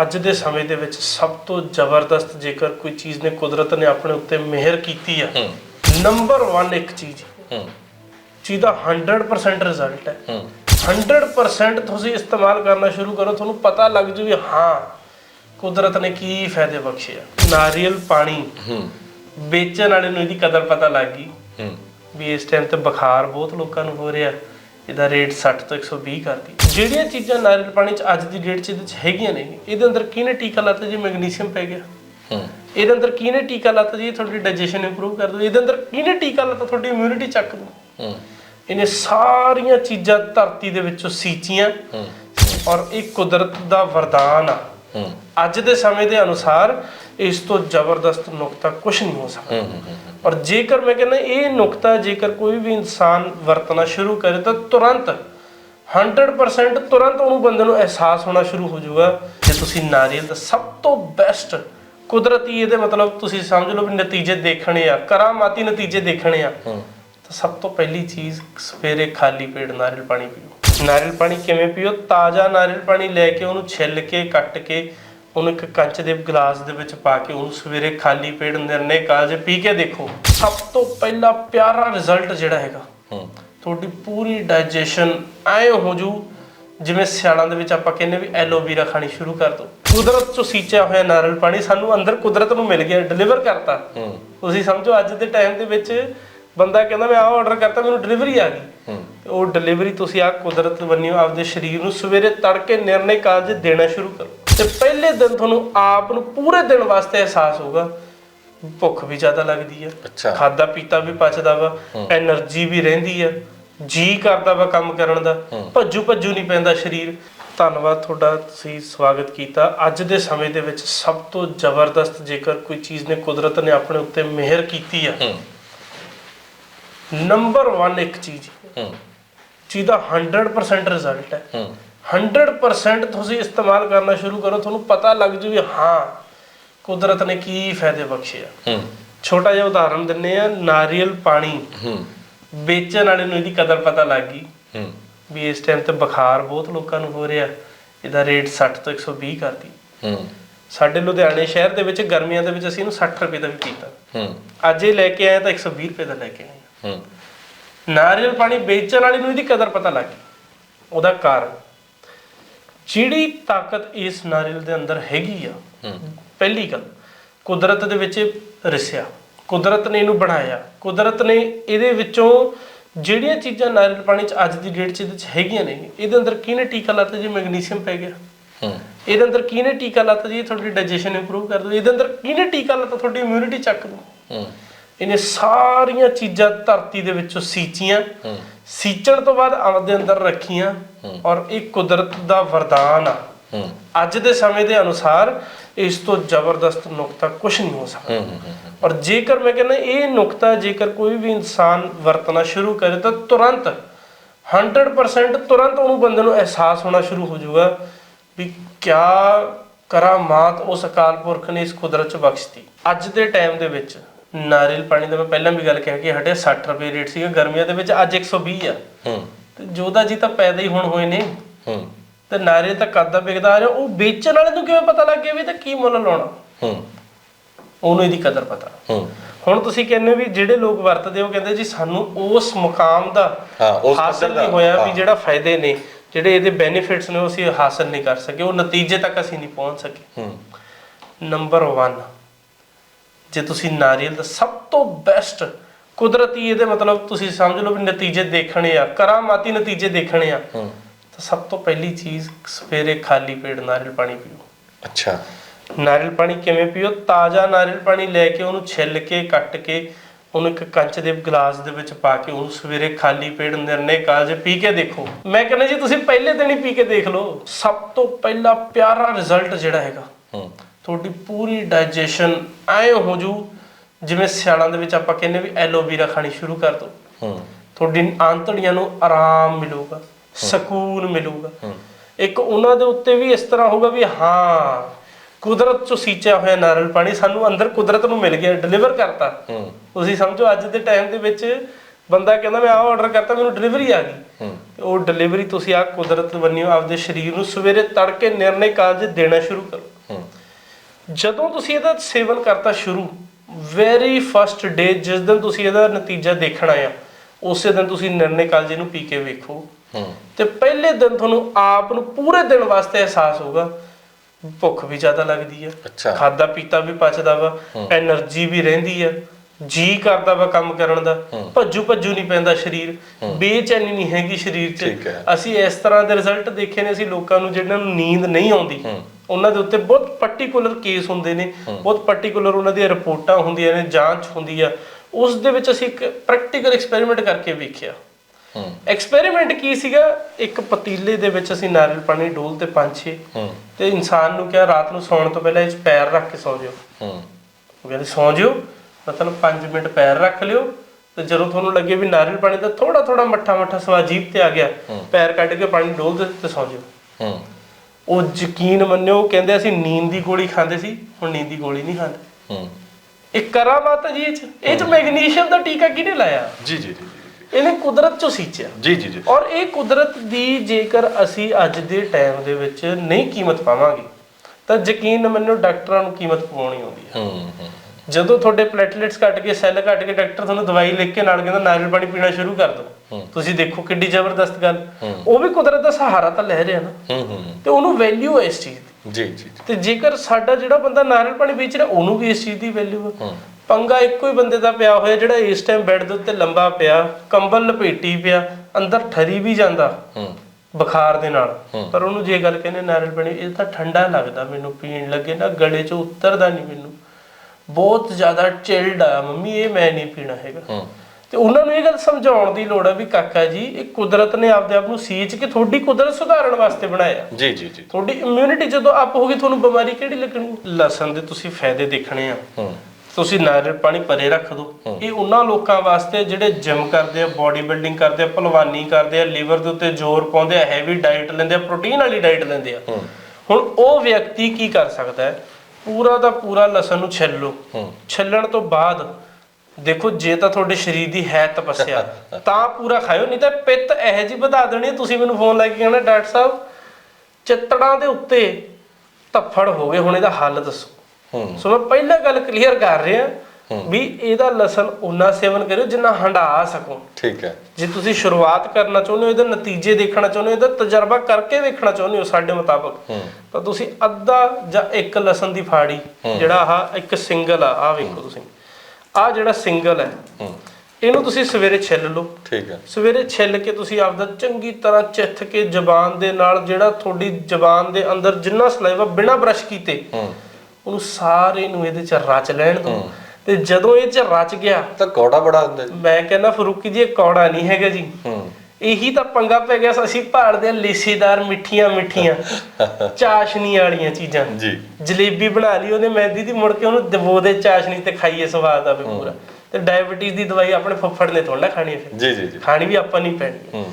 ਅੱਜ ਦੇ ਸਮੇਂ ਦੇ ਵਿੱਚ ਸਭ ਤੋਂ ਜ਼ਬਰਦਸਤ ਜੇਕਰ ਕੋਈ ਚੀਜ਼ ਨੇ ਕੁਦਰਤ ਨੇ ਆਪਣੇ ਉੱਤੇ ਮਿਹਰ ਕੀਤੀ ਆ ਨੰਬਰ 1 ਇੱਕ ਚੀਜ਼ ਹੂੰ। ਜਿਹਦਾ 100% ਰਿਜ਼ਲਟ ਹੈ। ਹੂੰ। 100% ਤੁਸੀਂ ਇਸਤੇਮਾਲ ਕਰਨਾ ਸ਼ੁਰੂ ਕਰੋ ਤੁਹਾਨੂੰ ਪਤਾ ਲੱਗ ਜੂ ਵੀ ਹਾਂ ਕੁਦਰਤ ਨੇ ਕੀ ਫਾਇਦੇ ਬਖਸ਼ੇ ਆ। ਨਾਰੀਅਲ ਪਾਣੀ ਹੂੰ। ਵੇਚਣ ਵਾਲੇ ਨੂੰ ਇਹਦੀ ਕਦਰ ਪਤਾ ਲੱਗ ਗਈ। ਹੂੰ। ਵੀ ਇਸ ਟਾਈਮ ਤੇ ਬੁਖਾਰ ਬਹੁਤ ਲੋਕਾਂ ਨੂੰ ਹੋ ਰਿਹਾ। ਇਹਦਾ ਰੇਟ 60 ਤੋਂ 120 ਕਰਤੀ। ਜਿਹੜੀਆਂ ਚੀਜ਼ਾਂ ਨਾਰੀਅਲ ਪਾਣੀ ਚ ਅੱਜ ਦੀ ਡੇਟ ਚ ਇਹਦੇ ਚ ਹੈਗੀਆਂ ਨੇ ਇਹਦੇ ਅੰਦਰ ਕਿਹਨੇ ਟੀਕਾ ਲਾਤਾ ਜੀ? ਮੈਗਨੀਸ਼ੀਅਮ ਪੈ ਗਿਆ। ਹੂੰ। ਇਹਦੇ ਅੰਦਰ ਕਿਹਨੇ ਟੀਕਾ ਲਾਤਾ ਜੀ? ਤੁਹਾਡੀ ਡਾਈਜੈਸ਼ਨ ਇੰਪਰੂਵ ਕਰ ਦੂ ਇਹਦੇ ਅੰਦਰ ਕਿਹਨੇ ਟੀਕਾ ਲਾਤਾ? ਤੁਹਾਡੀ ਇਮਿਊਨਿਟੀ ਚੱਕ ਦੂ ਹੂੰ। ਇਹਨੇ ਸਾਰੀਆਂ ਚੀਜ਼ਾਂ ਧਰਤੀ ਦੇ ਵਿੱਚੋਂ ਸੀਚੀਆਂ। ਹੂੰ। ਔਰ ਇਹ ਕੁਦਰਤ ਦਾ ਵਰਦਾਨ ਆ। ਅੱਜ ਦੇ ਸਮੇਂ ਦੇ ਅਨੁਸਾਰ ਇਸ ਤੋਂ ਜ਼ਬਰਦਸਤ ਨੁਕਤਾ ਕੁਝ ਨਹੀਂ ਹੋ ਸਕਦਾ। ਔਰ ਜੇਕਰ ਮੈਂ ਕਹਿੰਦਾ ਇਹ ਨੁਕਤਾ ਜੇਕਰ ਕੋਈ ਵੀ ਇਨਸਾਨ ਵਰਤਣਾ ਸ਼ੁਰੂ ਕਰੇ ਤਾਂ ਤੁਰੰਤ 100% ਤੁਰੰਤ ਉਹਨੂੰ ਬੰਦੇ ਨੂੰ ਅਹਿਸਾਸ ਹੋਣਾ ਸ਼ੁਰੂ ਹੋ ਜਾਊਗਾ ਜੇ ਤੁਸੀਂ ਨਾਰੀਅਲ ਦਾ ਸਭ ਤੋਂ ਬੈਸਟ ਕੁਦਰਤੀ ਇਹਦੇ ਮਤਲਬ ਤੁਸੀਂ ਸਮਝ ਲਓ ਵੀ ਨਤੀਜੇ ਦੇਖਣੇ ਆ ਕਰਾਮਾਤੀ ਨਤੀਜੇ ਦੇਖਣੇ ਆ। ਤਾਂ ਸਭ ਤੋਂ ਪਹਿਲੀ ਚੀਜ਼ ਸਵੇਰੇ ਖਾਲੀ ਪੇਟ ਨਾਰੀਅਲ ਪਾਣੀ ਪੀਓ। ਨਾਰੀਅਲ ਪਾਣੀ ਕਿਵੇਂ ਪੀਓ? ਤਾਜ਼ਾ ਨਾਰੀਅਲ ਪਾਣੀ ਲੈ ਕੇ ਉਹਨੂੰ ਛਿੱਲ ਕੇ ਕੱਟ ਕੇ ਉਹਨੂੰ ਇੱਕ ਕੱਚ ਦੇ ਗਲਾਸ ਦੇ ਵਿੱਚ ਪਾ ਕੇ ਉਹਨੂੰ ਸਵੇਰੇ ਖਾਲੀ ਪੇਟ ਨਿਰਣੇ ਕਾਲਜ ਪੀ ਕੇ ਦੇਖੋ। ਸਭ ਤੋਂ ਪਹਿਲਾ ਪਿਆਰਾ ਰਿਜ਼ਲਟ ਜਿਹੜਾ ਹੈਗਾ ਹੂੰ। ਤੁਹਾਡੀ ਪੂਰੀ ਡਾਈਜੈਸ਼ਨ ਐ ਹੋ ਜੂ ਜਿਵੇਂ ਸਿਆਲਾਂ ਦੇ ਵਿੱਚ ਆਪਾਂ ਕਹਿੰਦੇ ਵੀ ਐਲੋਵੀਰਾ ਖਾਣੀ ਸ਼ੁਰੂ ਕਰ ਦੋ। ਕੁਦਰਤ ਚੋਂ ਸੀਚਿਆ ਹੋਇਆ ਨਾਰੀਅਲ ਪਾਣੀ ਸਾਨੂੰ ਅੰਦਰ ਕੁਦਰਤ ਨੂੰ ਮਿਲ ਗਿਆ ਡਿਲੀਵਰ ਕਰਤਾ। ਤੁਸੀਂ ਸਮਝੋ ਅੱਜ ਦੇ ਟਾਈਮ ਦੇ ਵਿੱਚ ਬੰਦਾ ਕਹਿੰਦਾ ਮੈਂ ਆਹ ਆਰਡਰ ਕਰਤਾ ਮੈਨੂੰ ਡਿਲੀਵਰੀ ਆ ਗਈ। ਉਹ ਡਿਲੀਵਰੀ ਤੁਸੀਂ ਆ ਕੁਦਰਤ ਬੰਨਿਓ ਆਪਦੇ ਸਰੀਰ ਨੂੰ ਸਵੇਰੇ ਤੜਕੇ ਨਿਰਣੇ ਕਾਰਜ ਦੇਣਾ ਸ਼ੁਰੂ ਕਰੋ। ਤੇ ਪਹਿਲੇ ਦਿਨ ਤੁਹਾਨੂੰ ਆਪ ਨੂੰ ਪੂਰੇ ਦਿਨ ਵਾਸਤੇ ਅਹਿਸਾਸ ਹੋਊਗਾ ਭੁੱਖ ਵੀ ਜ਼ਿਆਦਾ ਲੱਗਦੀ ਆ ਖਾਦਾ ਪੀਤਾ ਵੀ ਪਚਦਾ ਵਾ એનર્ਜੀ ਵੀ ਰਹਿੰਦੀ ਆ ਜੀ ਕਰਦਾ ਵਾ ਕੰਮ ਕਰਨ ਦਾ ਭੱਜੂ ਭੱਜੂ ਨਹੀਂ ਪੈਂਦਾ ਸਰੀਰ। ਧੰਨਵਾਦ ਤੁਹਾਡਾ ਤੁਸੀਂ ਸਵਾਗਤ ਕੀਤਾ। ਅੱਜ ਦੇ ਸਮੇਂ ਦੇ ਵਿੱਚ ਸਭ ਤੋਂ ਜ਼ਬਰਦਸਤ ਜੇਕਰ ਕੋਈ ਚੀਜ਼ ਨੇ ਕੁਦਰਤ ਨੇ ਆਪਣੇ ਉੱਤੇ ਮਿਹਰ ਕੀਤੀ ਆ ਨੰਬਰ 1 ਇੱਕ ਚੀਜ਼। ਹੂੰ ਜਿਹਦਾ 100% ਰਿਜ਼ਲਟ ਹੈ। ਹੂੰ। 100% ਤੁਸੀਂ ਇਸਤੇਮਾਲ ਕਰਨਾ ਸ਼ੁਰੂ ਕਰੋ ਤੁਹਾਨੂੰ ਪਤਾ ਲੱਗ ਜੂ ਵੀ ਹਾਂ ਕੁਦਰਤ ਨੇ ਕੀ ਫਾਇਦੇ ਬਖਸ਼ੇ ਆ। ਛੋਟਾ ਜਿਹਾ ਉਦਾਹਰਨ ਦਿੰਨੇ ਆ ਨਾਰੀਅਲ ਪਾਣੀ। ਵੇਚਣ ਵਾਲੇ ਨੂੰ ਇਹਦੀ ਕਦਰ ਪਤਾ ਲੱਗ ਗਈ। ਵੀ ਇਸ ਟਾਈਮ ਤੇ ਬੁਖਾਰ ਬਹੁਤ ਲੋਕਾਂ ਨੂੰ ਹੋ ਰਿਹਾ। ਇਹਦਾ ਰੇਟ 60 ਤੋਂ 120 ਕਰਤੀ ਸਾਡੇ ਲੁਧਿਆਣੇ ਸ਼ਹਿਰ ਦੇ ਵਿੱਚ ਗਰਮੀਆਂ ਦੇ ਵਿੱਚ ਅਸੀਂ ਇਹਨੂੰ 60 ਰੁਪਏ ਦਾ ਵੀ ਪੀਤਾ। ਅੱਜ ਇਹ ਲੈ ਕੇ ਆਏ ਤਾਂ 120 ਰੁਪਏ ਦਾ ਲੈ ਕੇ। ਹੂੰ। ਨਾਰੀਅਲ ਪਾਣੀ ਵੇਚਣ ਵਾਲੇ ਨੂੰ ਇਹਦੀ ਕਦਰ ਪਤਾ ਲੱਗ ਗਈ। ਉਹਦਾ ਕਾਰਨ ਜਿਹੜੀ ਤਾਕਤ ਇਸ ਨਾਰੀਅਲ ਦੇ ਅੰਦਰ ਹੈਗੀ ਆ ਪਹਿਲੀ ਗੱਲ ਕੁਦਰਤ ਦੇ ਵਿੱਚ ਰਿਸਿਆ। ਕੁਦਰਤ ਨੇ ਇਹਨੂੰ ਬਣਾਇਆ। ਕੁਦਰਤ ਨੇ ਇਹਦੇ ਵਿੱਚੋਂ ਜਿਹੜੀਆਂ ਚੀਜ਼ਾਂ ਨਾਰੀਅਲ ਪਾਣੀ ਚ ਅੱਜ ਦੀ ਡੇਟ ਚ ਇਹਦੇ ਚ ਹੈਗੀਆਂ ਨੇ ਇਹਦੇ ਅੰਦਰ ਕਿਹਨੇ ਟੀਕਾ ਲਾਤਾ ਜੀ? ਮੈਗਨੀਸ਼ੀਅਮ ਪੈ ਗਿਆ। ਇਹਦੇ ਅੰਦਰ ਕਿਹਨੇ ਟੀਕਾ ਲਾਤਾ ਜੀ? ਤੁਹਾਡੀ ਡਾਈਜੈਸ਼ਨ ਇੰਪਰੂਵ ਕਰ ਦੂ ਇਹਦੇ ਅੰਦਰ ਕਿਹਨੇ ਟੀਕਾ ਲਾਤਾ? ਤੁਹਾਡੀ ਇਮਿਊਨਿਟੀ ਚੱਕ ਦੂ ਇਹਨੇ ਸਾਰੀਆਂ ਚੀਜ਼ਾਂ ਧਰਤੀ ਦੇ ਵਿੱਚੋਂ ਸੀਚੀਆਂ ਸੀਚਣ ਤੋਂ ਬਾਅਦ ਆਪਦੇ ਅੰਦਰ ਰੱਖੀਆਂ ਔਰ ਇਹ ਕੁਦਰਤ ਦਾ ਵਰਦਾਨ ਆ। ਅੱਜ ਦੇ ਸਮੇਂ ਦੇ ਅਨੁਸਾਰ ਇਸ ਤੋਂ ਜ਼ਬਰਦਸਤ ਨੁਕਤਾ ਕੁਝ ਨਹੀਂ ਹੋ ਸਕਦਾ। ਔਰ ਜੇਕਰ ਮੈਂ ਕਹਿੰਦਾ ਇਹ ਨੁਕਤਾ ਜੇਕਰ ਕੋਈ ਵੀ ਇਨਸਾਨ ਵਰਤਣਾ ਸ਼ੁਰੂ ਕਰੇ ਤਾਂ ਤੁਰੰਤ 100% ਤੁਰੰਤ ਉਹਨੂੰ ਬੰਦੇ ਨੂੰ ਅਹਿਸਾਸ ਹੋਣਾ ਸ਼ੁਰੂ ਹੋ ਜਾਊਗਾ ਵੀ ਕਿਆ ਕਰਾਮਾਤ ਉਸ ਅਕਾਲ ਪੁਰਖ ਨੇ ਇਸ ਕੁਦਰਤ ਚ ਬਖਸ਼ਤੀ। ਅੱਜ ਦੇ ਟਾਈਮ ਦੇ ਵਿੱਚ ਨਾਰੀਅਲ ਪਾਣੀ ਦਾ ਮੈਂ ਪਹਿਲਾਂ ਵੀ ਗੱਲ ਕਹਿ ਕੇ ਹਟਿਆ 60 ਰੁਪਏ ਰੇਟ ਸੀਗਾ ਗਰਮੀਆਂ ਦੇ ਵਿੱਚ ਅੱਜ 120 ਆ। ਹੂੰ। ਤੇ ਜੋਦਾ ਜੀ ਤਾਂ ਪੈਦਾ ਹੀ ਹੁਣ ਹੋਏ ਨੇ। ਹੂੰ। ਤੇ ਨਾਰੀਅਲ ਤਾਂ ਕੱਦਾ ਵਿਕਦਾ ਆ ਰਿਹਾ ਉਹ ਵੇਚਣ ਵਾਲੇ ਨੂੰ ਕਿਵੇਂ ਪਤਾ ਲੱਗ ਗਿਆ ਵੀ ਤਾਂ ਕੀ ਮੁੱਲ ਲਾਉਣਾ? ਹੂੰ। ਉਹਨੂੰ ਇਹਦੀ ਕਦਰ ਪਤਾ। ਹੂੰ। ਹੁਣ ਤੁਸੀਂ ਕਹਿੰਦੇ ਵੀ ਜਿਹੜੇ ਲੋਕ ਵਰਤਦੇ ਹੋ ਕਹਿੰਦੇ ਜੀ ਸਾਨੂੰ ਉਸ ਮੁਕਾਮ ਦਾ ਹਾਂ, ਉਸ ਹਾਸਲ ਨਹੀਂ ਦਾ, ਹੋਇਆ ਵੀ। ਜਿਹੜਾ ਫਾਇਦੇ ਨੇ ਜਿਹੜੇ ਇਹਦੇ ਬੈਨੀਫਿਟਸ ਨੇ ਉਹ ਅਸੀਂ ਹਾਸਲ ਨਹੀਂ ਕਰ ਸਕੇ ਉਹ ਨਤੀਜੇ ਤੱਕ ਅਸੀਂ ਨਹੀਂ ਪਹੁੰਚ ਸਕੇ। ਹੂੰ। ਨੰਬਰ 1 ਜੇ ਤੁਸੀਂ ਨਾਰੀਅਲ ਦਾ ਸਭ ਤੋਂ ਬੈਸਟ ਕੁਦਰਤੀ ਇਹਦੇ ਮਤਲਬ ਤੁਸੀਂ ਸਮਝ ਲਓ ਵੀ ਨਤੀਜੇ ਦੇਖਣੇ ਆ ਕਰਾਮਾਤੀ ਨਤੀਜੇ ਦੇਖਣੇ ਆ ਤਾਂ ਸਭ ਤੋਂ ਪਹਿਲੀ ਚੀਜ਼ ਸਵੇਰੇ ਖਾਲੀ ਪੇਟ ਨਾਰੀਅਲ ਪਾਣੀ ਪੀਓ। ਅੱਛਾ। ਨਾਰੀਅਲ ਪਾਣੀ ਕਿਵੇਂ ਪੀਓ? ਤਾਜ਼ਾ ਨਾਰੀਅਲ ਪਾਣੀ ਲੈ ਕੇ ਉਹਨੂੰ ਛਿੱਲ ਕੇ ਕੱਟ ਕੇ ਉਹਨੂੰ ਇੱਕ ਕੱਚ ਦੇ ਗਲਾਸ ਦੇ ਵਿੱਚ ਪਾ ਕੇ ਉਹਨੂੰ ਸਵੇਰੇ ਖਾਲੀ ਪੇਟ ਨਿਰਣੇ ਕਾਲਜ ਪੀ ਕੇ ਦੇਖੋ। ਮੈਂ ਕਹਿੰਦਾ ਜੀ ਤੁਸੀਂ ਪਹਿਲੇ ਦਿਨ ਹੀ ਪੀ ਕੇ ਦੇਖ ਲਓ। ਸਭ ਤੋਂ ਪਹਿਲਾ ਪਿਆਰਾ ਰਿਜ਼ਲਟ ਜਿਹੜਾ ਹੈਗਾ। ਹੂੰ। ਤੁਹਾਡੀ ਪੂਰੀ ਡਾਈਜੈਸ਼ਨ ਐ ਹੋ ਜੂ ਜਿਵੇਂ ਸਿਆਲਾਂ ਦੇ ਵਿੱਚ ਆਪਾਂ ਕਹਿੰਦੇ ਵੀ ਐਲੋਵੀਰਾ ਖਾਣੀ ਸ਼ੁਰੂ ਕਰ ਦੋ। ਹੂੰ। ਤੁਹਾਡੀ ਆਂਤੜੀਆਂ ਨੂੰ ਆਰਾਮ ਮਿਲੂਗਾ ਸਕੂਨ ਮਿਲੂਗਾ। ਇੱਕ ਉਹਨਾਂ ਦੇ ਉੱਤੇ ਵੀ ਇਸ ਤਰ੍ਹਾਂ ਹੋਊਗਾ ਵੀ ਹਾਂ ਕੁਦਰਤ ਚੋਂ ਸੀਚਿਆ ਹੋਇਆ ਨਾਰੀਅਲ ਪਾਣੀ ਸਾਨੂੰ ਅੰਦਰ ਕੁਦਰਤ ਨੂੰ ਮਿਲ ਗਿਆ ਡਿਲੀਵਰ ਕਰਤਾ। ਤੁਸੀਂ ਸਮਝੋ ਅੱਜ ਦੇ ਟਾਈਮ ਦੇ ਵਿੱਚ ਬੰਦਾ ਕਹਿੰਦਾ ਮੈਂ ਆਹ ਆਰਡਰ ਕਰਤਾ ਮੈਨੂੰ ਡਿਲੀਵਰੀ ਆ ਗਈ। ਉਹ ਡਿਲੀਵਰੀ ਤੁਸੀਂ ਆ ਕੁਦਰਤ ਬੰਨਿਓ ਆਪਦੇ ਸਰੀਰ ਨੂੰ ਸਵੇਰੇ ਤੜਕੇ ਨਿਰਣੇ ਕਾਲਜ ਦੇਣਾ ਸ਼ੁਰੂ ਕਰੋ। ਜਦੋਂ ਤੁਸੀਂ ਇਹਦਾ ਸੇਵਨ ਕਰਤਾ ਸ਼ੁਰੂ ਵੈਰੀ ਫਰਸਟ ਡੇ ਜਿਸ ਦਿਨ ਤੁਸੀਂ ਇਹਦਾ ਨਤੀਜਾ ਦੇਖਣ ਆਇਆ ਉਸੇ ਦਿਨ ਤੁਸੀਂ ਨਿਰਣੇ ਕਾਲਜੇ ਨੂੰ ਪੀ ਕੇ ਵੇਖੋ। ਤੇ ਪਹਿਲੇ ਦਿਨ ਤੁਹਾਨੂੰ ਆਪ ਨੂੰ ਪੂਰੇ ਦਿਨ ਵਾਸਤੇ ਅਹਿਸਾਸ ਹੋਊਗਾ ਭੁੱਖ ਵੀ ਜ਼ਿਆਦਾ ਲੱਗਦੀ ਆ ਖਾਦਾ ਪੀਤਾ ਵੀ ਪਚਦਾ ਵਾ એનર્ਜੀ ਵੀ ਰਹਿੰਦੀ ਆ ਜੀ ਕਰਦਾ ਵਾ ਕੰਮ ਕਰਨ ਦਾ ਭੱਜੂ ਭੱਜੂ ਨਹੀਂ ਪੈਂਦਾ ਸਰੀਰ ਬੇਚੈਨੀ ਨਹੀਂ ਹੈਗੀ ਸਰੀਰ 'ਚ। ਅਸੀਂ ਇਸ ਤਰ੍ਹਾਂ ਦੇ ਰਿਜ਼ਲਟ ਦੇਖੇ ਨੇ ਅਸੀਂ ਲੋਕਾਂ ਨੂੰ ਜਿਹਨਾਂ ਨੂੰ ਨੀਂਦ ਨਹੀਂ ਆਉਂਦੀ ਉਹਨਾਂ ਦੇ ਉੱਤੇ ਬਹੁਤ ਪਾਰਟਿਕੂਲਰ ਕੇਸ ਹੁੰਦੇ ਨੇ ਬਹੁਤ ਪਾਰਟਿਕੂਲਰ ਉਹਨਾਂ ਦੀਆਂ ਰਿਪੋਰਟਾਂ ਹੁੰਦੀਆਂ ਨੇ ਜਾਂਚ ਹੁੰਦੀ ਆ। ਉਸ ਦੇ ਵਿੱਚ ਅਸੀਂ ਇੱਕ ਪ੍ਰੈਕਟੀਕਲ ਐਕਸਪੈਰੀਮੈਂਟ ਕਰਕੇ ਵੇਖਿਆ। ਐਕਸਪੈਰੀਮੈਂਟ ਕੀ ਸੀਗਾ? ਇੱਕ ਪਤੀਲੇ ਦੇ ਵਿੱਚ ਅਸੀਂ ਨਾਰੀਅਲ ਪਾਣੀ ਡੋਲ ਤੇ ਪੰਜ ਛੇ। ਹੂੰ। ਤੇ ਇਨਸਾਨ ਨੂੰ ਕਿਹਾ ਰਾਤ ਨੂੰ ਸੌਣ ਤੋਂ ਪਹਿਲਾਂ 'ਚ ਪੈਰ ਰੱਖ ਕੇ ਸੌਂ ਜਾਓ। ਹੂੰ। ਉਹ ਕਹਿੰਦੇ ਸੌਂ ਜਿਓ ਮਤਲਬ 5 ਮਿੰਟ ਪੈਰ ਰੱਖ ਲਿਓ। ਤੇ ਜਦੋਂ ਤੁਹਾਨੂੰ ਲੱਗੇ ਵੀ ਨਾਰੀਅਲ ਪਾਣੀ ਦਾ ਥੋੜਾ ਥੋੜਾ ਮੱਠਾ ਮੱਠਾ ਸਵਾਦ ਜੀਭ ਤੇ ਆ ਗਿਆ ਪੈਰ ਕੱਢ ਕੇ ਪਾਣੀ ਡੋਲ ਦੇ ਤੇ ਸੌਂ ਜਿਓ। ਹੂੰ। ਉਹ ਯਕੀਨ ਮੰਨਿਓ ਕਹਿੰਦੇ ਅਸੀਂ ਨੀਂਦ ਦੀ ਗੋਲੀ ਖਾਂਦੇ ਸੀ ਹੁਣ ਨੀਂਦ ਦੀ ਗੋਲੀ ਨਹੀਂ ਖਾਂਦੇ। ਹੂੰ। ਇਹ ਕਰਾਮਾਤ ਜੀ ਇਹ ਚ। ਇਹ ਚ ਮੈਗਨੀਸ਼ੀਅਮ ਦਾ ਟੀਕਾ ਕਿਹਨੇ ਲਾਇਆ? ਜੀ ਜੀ ਜੀ ਇਹਨੇ ਕੁਦਰਤ ਚੋਂ ਸੀਚਿਆ। ਜੀ ਜੀ ਜੀ। ਔਰ ਇਹ ਕੁਦਰਤ ਦੀ ਜੇਕਰ ਅਸੀਂ ਅੱਜ ਦੇ ਟਾਈਮ ਦੇ ਵਿੱਚ ਨਹੀਂ ਕੀਮਤ ਪਾਵਾਂਗੇ ਤਾਂ ਯਕੀਨ ਮੰਨੋ ਡਾਕਟਰਾਂ ਨੂੰ ਕੀਮਤ ਪਵਾਉਣੀ ਆਉਂਦੀ ਹੈ। ਹੂੰ ਹੂੰ। ਜਦੋਂ ਤੁਹਾਡੇ ਪਲੇਟਲੇਟਸ ਘਟ ਕੇ ਸੈੱਲ ਘਟ ਕੇ ਡਾਕਟਰ ਤੁਹਾਨੂੰ ਦਵਾਈ ਲਿਖ ਕੇ ਨਾਲ ਕਹਿੰਦਾ ਨਾਰੀਅਲ ਪਾਣੀ ਪੀਣਾ ਸ਼ੁਰੂ ਕਰ ਦਿਓ। ਤੁਸੀਂ ਦੇਖੋ ਕਿੱਡੀ ਜ਼ਬਰਦਸਤ ਗੱਲ। ਉਹ ਵੀ ਕੁਦਰਤ ਦਾ ਸਹਾਰਾ ਤਾਂ ਲੈ ਰਿਹਾ ਨਾ। ਤੇ ਉਹਨੂੰ ਵੈਲਿਊ ਹੈ ਇਸ ਚੀਜ਼ ਦੀ। ਜੀ ਜੀ ਤੇ ਜੇਕਰ ਸਾਡਾ ਜਿਹੜਾ ਬੰਦਾ ਨਾਰੀਅਲ ਪਾਣੀ ਵੇਚ ਰਿਹਾ ਉਹਨੂੰ ਵੀ ਇਸ ਚੀਜ਼ ਦੀ ਵੈਲਿਊ ਹੈ। ਪੰਗਾ ਇੱਕੋ ਹੀ ਬੰਦੇ ਦਾ ਪਿਆ ਹੋਇਆ ਜਿਹੜਾ ਇਸ ਟਾਈਮ ਬੈੱਡ ਦੇ ਉੱਤੇ ਲੰਬਾ ਪਿਆ ਕੰਬਲ ਲਪੇਟੀ ਪਿਆ ਅੰਦਰ ਠਰੀ ਵੀ ਜਾਂਦਾ। ਹੂੰ। ਬੁਖਾਰ ਦੇ ਨਾਲ। ਪਰ ਉਹਨੂੰ ਜੇ ਗੱਲ ਕਹਿੰਦੇ ਨਾਰੀਅਲ ਪਾਣੀ ਇਹ ਤਾਂ ਠੰਡਾ ਲੱਗਦਾ ਮੈਨੂੰ ਪੀਣ ਲੱਗੇ ਨਾ ਗਲੇ 'ਚ ਉਤਰਦਾ ਨਹੀਂ ਮੈਨੂੰ। ਬਹੁਤ ਜ਼ਿਆਦਾ ਚਿਲਡ ਆ। ਮੰਮੀ ਇਹ ਮੈਂ ਨਹੀਂ ਪੀਣਾ ਹੈਗਾ। ਹੂੰ। ਤੇ ਉਹਨਾਂ ਨੂੰ ਇਹ ਗੱਲ ਸਮਝਾਉਣ ਦੀ ਲੋੜ ਹੈ ਵੀ ਕਾਕਾ ਜੀ ਇਹ ਕੁਦਰਤ ਨੇ ਆਪਦੇ ਆਪ ਨੂੰ ਸੀਚ ਕੇ ਤੁਹਾਡੀ ਕੁਦਰਤ ਸੁਧਾਰਨ ਵਾਸਤੇ ਬਣਾਇਆ। ਜੀ ਜੀ ਜੀ। ਤੁਹਾਡੀ ਇਮਿਊਨਿਟੀ ਜਦੋਂ ਅਪ ਹੋਗੀ ਤੁਹਾਨੂੰ ਬਿਮਾਰੀ ਕਿਹੜੀ ਲੱਗਣੀ? ਲਸਣ ਦੇ ਤੁਸੀਂ ਫਾਇਦੇ ਦੇਖਣੇ ਆ। ਹੂੰ। ਤੁਸੀਂ ਨਾਰੀਅਲ ਪਾਣੀ ਪਰੇ ਰੱਖ ਦਿਓ ਇਹ ਉਹਨਾਂ ਲੋਕਾਂ ਵਾਸਤੇ ਜਿਹੜੇ ਜਿਮ ਕਰਦੇ ਆ ਬਾਡੀ ਬਿਲਡਿੰਗ ਕਰਦੇ ਆ ਭਲਵਾਨੀ ਕਰਦੇ ਆ ਲੀਵਰ ਦੇ ਉੱਤੇ ਜ਼ੋਰ ਪਾਉਂਦੇ ਆ ਹੈਵੀ ਡਾਈਟ ਲੈਂਦੇ ਆ ਪ੍ਰੋਟੀਨ ਵਾਲੀ ਡਾਈਟ ਲੈਂਦੇ ਆ। ਹੁਣ ਉਹ ਵਿਅਕਤੀ ਕੀ ਕਰ ਸਕਦਾ ਹੈ? ਪੂਰਾ ਦਾ ਪੂਰਾ ਲਸਣ ਨੂੰ ਛਿੱਲ ਲਓ। ਛਿੱਲਣ ਤੋਂ ਬਾਅਦ ਦੇਖੋ ਜੇ ਤਾਂ ਤੁਹਾਡੇ ਸਰੀਰ ਦੀ ਹੈ ਤਪੱਸਿਆ ਤਾਂ ਪੂਰਾ ਖਾਇਓ ਨਹੀਂ ਤਾਂ ਪਿੱਤ ਇਹੋ ਜੀ ਵਧਾ ਦੇਣੀ। ਤੁਸੀਂ ਮੈਨੂੰ ਫੋਨ ਲਾ ਕੇ ਕਹਿਣਾ ਡਾਕਟਰ ਸਾਹਿਬ ਚਿੱਤੜਾਂ ਦੇ ਉੱਤੇ ਧੱਫੜ ਹੋ ਗਏ ਹੁਣ ਇਹਦਾ ਹੱਲ ਦੱਸੋ। ਸੋ ਮੈਂ ਪਹਿਲਾਂ ਗੱਲ ਕਲੀਅਰ ਕਰ ਰਿਹਾ ਵੀ ਇਹਦਾ ਲਸਣ ਉਨਾ ਸੇਵਨ ਕਰਿਓ ਜਿੰਨਾ ਹੰਡਾ ਸਕੋ। ਠੀਕ ਹੈ। ਜੇ ਤੁਸੀਂ ਸ਼ੁਰੂਆਤ ਕਰਨਾ ਚਾਹੁੰਦੇ ਹੋ ਇਹਦੇ ਨਤੀਜੇ ਦੇਖਣਾ ਚਾਹੁੰਦੇ ਹੋ ਇਹਦਾ ਤਜਰਬਾ ਕਰਕੇ ਵੇਖਣਾ ਚਾਹੁੰਦੇ ਹੋ ਸਾਡੇ ਮੁਤਾਬਕ ਤਾਂ ਤੁਸੀਂ ਅੱਧਾ ਜਾਂ ਇੱਕ ਲਸਣ ਦੀ ਫਾੜੀ ਜਿਹੜਾ ਆਹ ਇੱਕ ਸਿੰਗਲ ਆ ਆ ਵੇਖੋ ਤੁਸੀਂ। ਆ ਜਿਹੜਾ ਸਿੰਗਲ ਹੈ ਇਹਨੂੰ ਤੁਸੀਂ ਸਵੇਰੇ ਛਿੱਲ ਲਓ। ਠੀਕ ਹੈ। ਸਵੇਰੇ ਛਿੱਲ ਕੇ ਤੁਸੀਂ ਆਪਦਾ ਚੰਗੀ ਤਰ੍ਹਾਂ ਚਿੱਥ ਕੇ ਜ਼ਬਾਨ ਦੇ ਨਾਲ ਜਿਹੜਾ ਤੁਹਾਡੀ ਜ਼ਬਾਨ ਦੇ ਅੰਦਰ ਜਿੰਨਾ ਸਲਾਈਵਾ ਬਿਨਾਂ ਬ੍ਰਸ਼ ਕੀਤੇ ਹੂੰ। ਉਹਨੂੰ ਸਾਰੇ ਨੂੰ ਇਹਦੇ ਚ ਰਚ ਲੈਣ ਦੋ। ਤੇ ਜਦੋਂ ਇਹ ਚ ਰਚ ਗਿਆ ਤਾਂ ਕੌੜਾ ਬੜਾ ਹੁੰਦਾ ਮੈਂ ਕਹਿੰਦਾ ਫਰੂਕੀ ਜੀ ਇਹ ਕੌੜਾ ਨਹੀਂ ਹੈਗਾ ਜੀ। ਹੂੰ। ਇਹੀ ਤਾਂ ਪੰਗਾ ਪੈ ਗਿਆ ਅਸੀਂ ਭਾਲਦੇ ਆ ਲੇਸੇਦਾਰ ਮਿੱਠੀਆਂ ਮਿੱਠੀਆਂ ਚਾਸ਼ਨੀ ਵਾਲੀਆਂ ਚੀਜ਼ਾਂ। ਜੀ। ਜਲੇਬੀ ਬਣਾ ਲਈ ਉਹਨੇ ਮੈਦੀ ਦੀ ਮੁੜ ਕੇ ਉਹਨੂੰ ਦਬੋ ਦੇ ਚਾਸ਼ਨੀ ਤੇ ਖਾਈਏ ਸਵਾਦ ਆਵੇ ਪੂਰਾ। ਤੇ ਡਾਇਬੀਟੀਜ਼ ਦੀ ਦਵਾਈ ਆਪਣੇ ਫੁੱਫੜ ਨੇ ਥੋੜਾ ਖਾਣੀ ਹੈ ਜੀ ਜੀ ਜੀ। ਖਾਣੀ ਵੀ ਆਪਾਂ ਨਹੀਂ ਪੈਣੀ